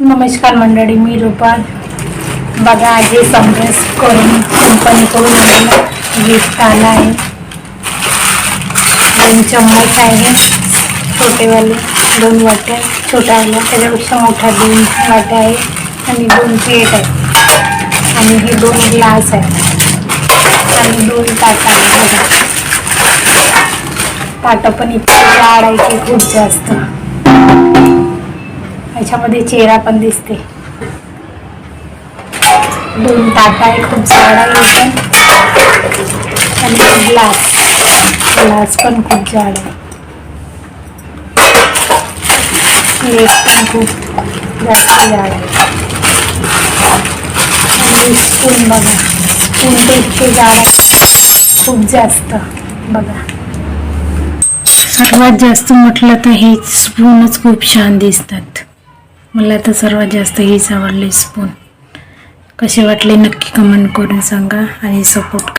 नमस्कार मंडळी मी रुपा. बघा आजी हे करून कंपनीकडून आलेला गिफ्ट आला आहे. दोन चम्मच आहे. छोटेवाले दोन वाट्या छोट्यावाल्या त्याच्यापेक्षा मोठा दोन वाट्या आहे. आणि दोन प्लेट आहे. आणि हे दोन ग्लास आहे. आणि दोन ताटा आहे बघा. ताटं पण इतकं जाड आहे की खूप जास्त. याच्यामध्ये चेहरा पण दिसते. दोन ताटा आहे खूप जाड आहे आणि ग्लास. ग्लास पण खूप जाड आहे. प्लेट पण खूप जास्त जाड आहे. स्पून बघा. स्पून ते इतके जाड आहे. खूप जास्त. बघा. सर्वात जास्त म्हटलं तर हे स्पूनच खूप छान दिसतात. मला तर सर्वात जास्त हीच आवडले स्पून कसे वाटले नक्की कमेंट करून सांगा आणि सपोर्ट